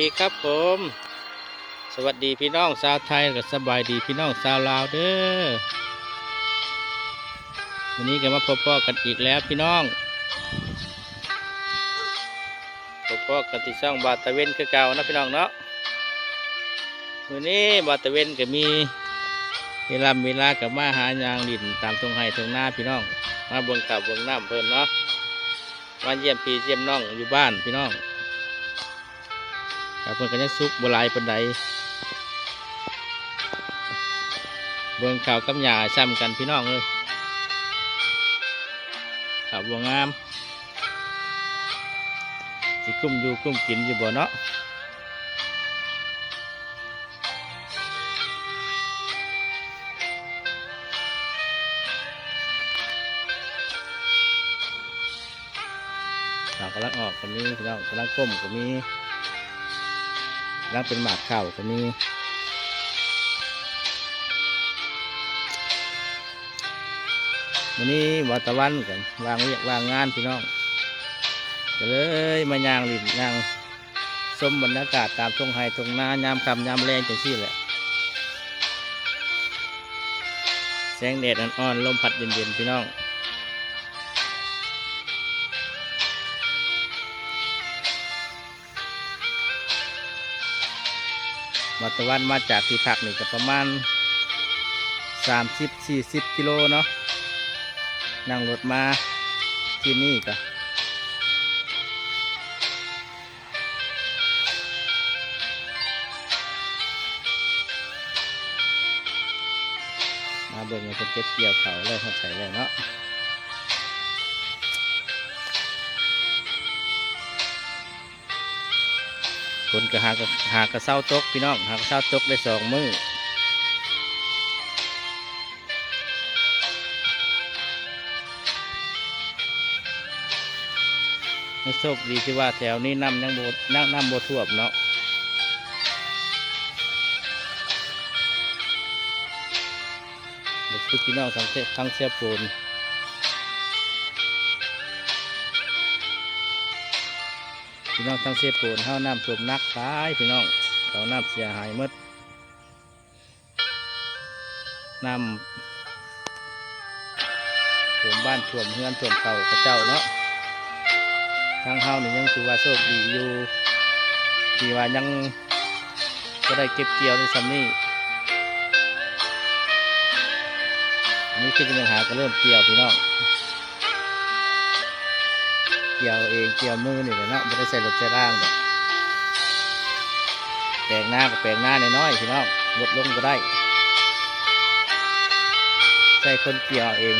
ดีครับผม สวัสดีพี่น้องชาวไทยกับสบายดีพี่น้องชาวลาวเด้อวันนี้ก็มาพบพ่อกันอีกแล้วพี่น้องพบพ่อกันที่ช่องบาตะเวนคือเก่านะพี่น้องเนาะวันนี้บาตะเวนก็มีเวลาเวลากับมาหายางดินตามตรงไห้ตรงหน้าพี่น้องมาบิ่งข่าวเบิ่งน้ำเพลินเนาะมาเยี่ยมพี่เยี่ยมน้องอยู่บ้านพี่น้อง ครับเพิ่นก็ยังสุกบลายปานใดเบิ่งข่าวกับหญ้าซ้ำกันพี่น้องเลยข่าวบัวงามสิกุ้มอยู่กุ้มกินอยู่บ่เนาะข่าวกำลังออกก็มีพี่น้องกำลังก้มก็มี แล้วเป็นหมากข้าก็มีวันนี้วัตะวันกันวางเรียกวางงานพี่น้องก็เลยมายางลินยางชมบรรยากาศตามตรงไฮตรงนายามคำยามแรงจังซี่แหละแสงแดดอ่อนๆลมพัดเย็นๆพี่น้อง วัดตะวันมาจากที่พักนี่ก็ประมาณสามสิบสี่สิบกิโลเนาะนั่งรถมาที่นี่ก็มาเบิ่งเป็นเก็บเกี่ยวเขาเลยเขาใส่เลยเนาะ คนก็หากระหากระเซ้าตกพี่น้องหากระเซ้าตกได้สองมือไม่โชคดีที่ว่าแถวนี้น้ำยังโบน้ำน้ำโบท่วมเนาะเด็กคือพี่น้องทั้งเสทั้งเสียปูน พี่น้องทั้งเสียปูนเท่าน้ำท่วมนักตายพี่น้องเขาน้ำเสียหายมดน้ำท่วมบ้านท่วมเฮือนท่วมเก่ากระเจ้าเนาะทางเฮานี่ยังถือว่าโชคดีอยู่ที่ว่ายังก็ได้เก็บเกี่ยวในซัมนี่อันนี้คือปัญหาก็เริ่มเกี่ยวพี่น้อง เกี่ยวเองเกี่ยวมือนี่แหละเนาะไม่ได้ใส่รถใส่ร่างแบบแปลงหน้ากับแปลงหน้าน้อยๆพี่น้องลดลงก็ได้ ใส่คนเกี่ยวเอง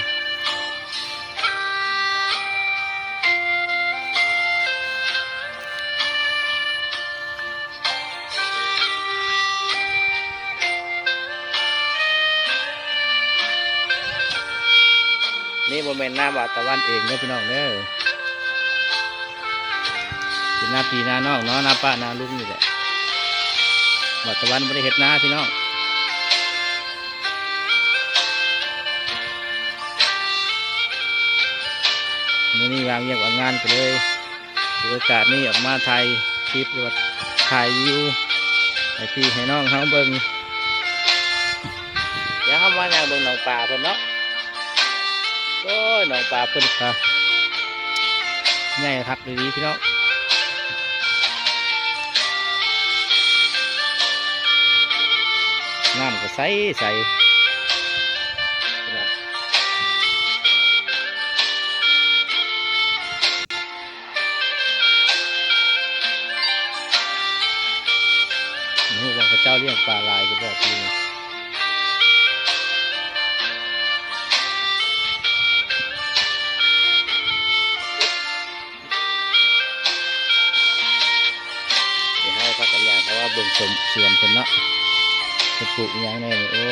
นี่โมเมนต์หน้าบาตะวันเองเด้อพี่น้องเด้อ เป็นหน้าปีหน้าน้องเนาะหน้าป้าหน้าลุงนี่แหละบาดตะวันไม่ได้เห็ดหน้าพี่น้องมื่อนี้วางเงียบวางงานไปเลยถือโอกาสนี้ออกมาถ่ายคลิปหรือว่าถ่ายวิวให้พี่ให้น้องเขาเบิ่งเดี๋ยวเขามาอย่างเบิ่งหนองป่าเพิ่นเนาะโอ้ยหนองปลาเพิ่นค่ะใหญ่คักดีๆพี่น้อง น้ำก็ใสใสนี่ว่าเขาเจ้าเลี้ยงปลาลายก็บอกทีนี้เดี๋ยวให้พักกันอย่าเพราะว่าเบิ่งสมสวนคนเนาะ ปลูกอย่างแนี้โอ้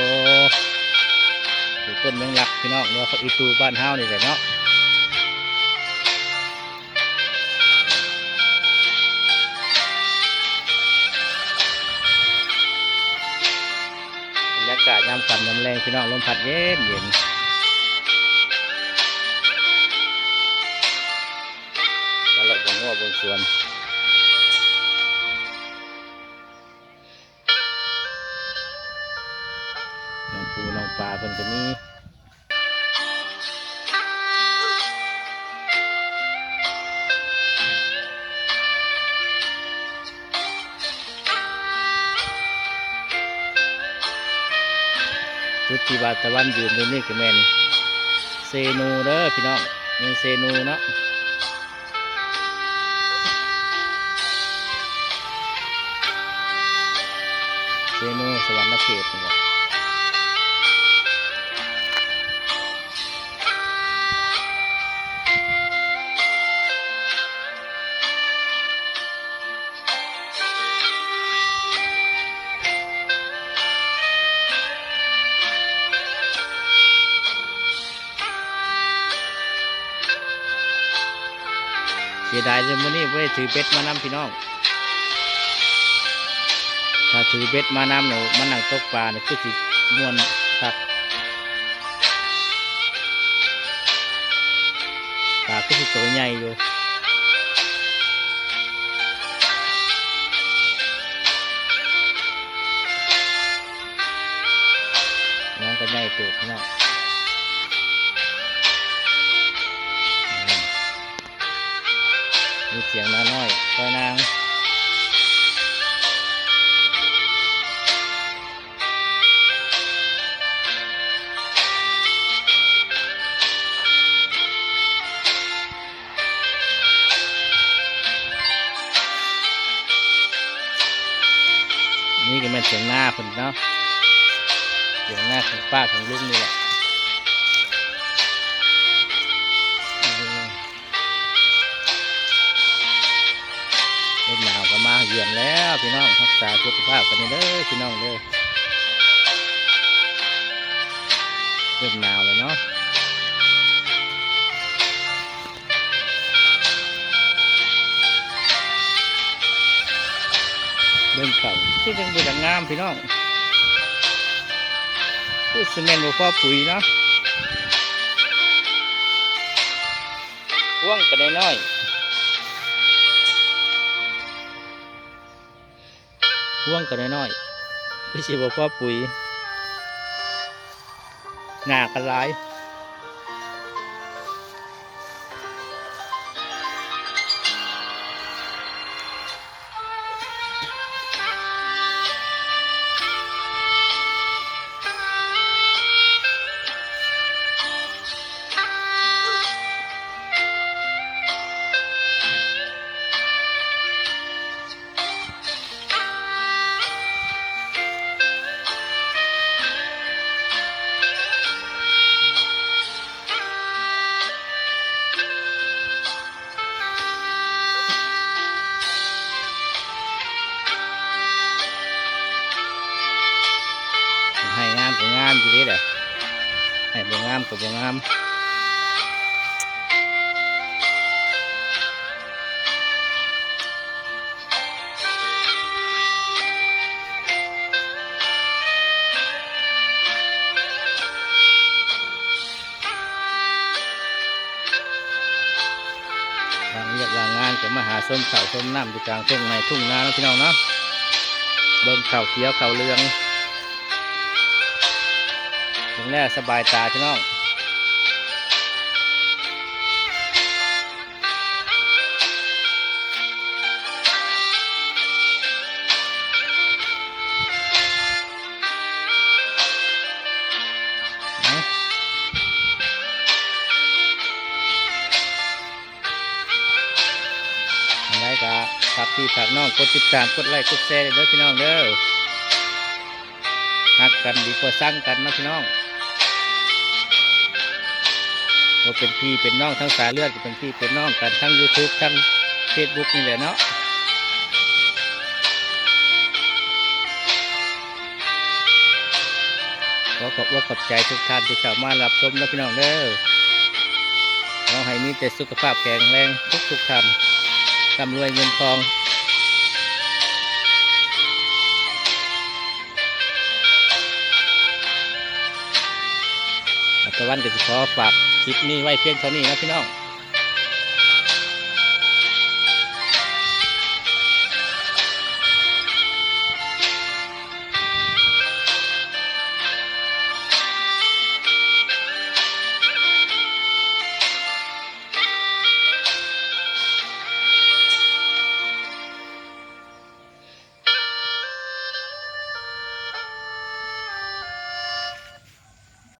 ปลูกต้นแมงหลักพี่น้องเนาะเขาอีตูบ้านเฮานี่แหละเนาะบรรยากาศยามค่ำยามแรงพี่น้องลมพัดเย็นเย็นมาหลบเบงหัวบงสวน ปลาเพิ่นก็มีจุดที่บาตะวันยืนตรงนี้ก็แม่นเซนูเด้อพี่น้องมีเซนูเนาะเซนูสวรรค์เขตนี่แหละ สียดายเลยมื้อนี้ไม่ได้ถือเบ็ดมานำพี่น้อง ถ้าถือเบ็ดมานำเนี่ยมันนั่งตกปลาเนี่ยคือสิม่วนครับปลาคือสิตัวใหญ่อยู่น้องก็ใหญ่เติบพี่น้อง เสียงน้าน้อยคอยนางนี่ก็เป็นเสียงหน้าคนเนาะเสียงหน้าของป้าของลุงนี่แหละ เยือนแล้วพี่น้องรักษาสุขภาพกันเด้อพี่น้องเด้อเล่นหนาวเลยเนาะเบิ่งเขาที่จังบุญงามพี่น้องพูดซีเมนต์บ่พอปุ๋ยเนาะพ่วงกันน้อยๆ พ่วงกันน้อยๆพี่สิบอกว่าปุ๋ยหนากันหลา ให้บ่งามก็บ่งามทางเรียกว่างานก็มาหาส้มเข่าส้มน้ำอยู่กลางทุ่งในทุ่งนาเนาพี่น้องเนาะเบิ่งเข่าเขียวเข่าเหลืองถึงแน่สบายตาพี่น้อง พี่ฝากน้องกดติดตามกดไลค์กดแชร์เด้อพี่น้องเด้อฮักกันดีกว่าสร้างกันนะพี่น้องว่าเป็นพี่เป็นน้องทั้งสายเลือดก็เป็นพี่เป็นน้องกันทั้ง YouTube ทั้ง Facebook นี่แหละเนาะขอขอบว่าขอบใจทุกท่านที่เข้ามารับชมนะพี่น้องเด้อขอให้มีแต่สุขภาพแข็งแรงทุกทุกๆท่านร่ำรวยเงินทอง ตะวันก็จะขอฝากคลิปนี้ไว้เพียงเท่านี้นะพี่น้อง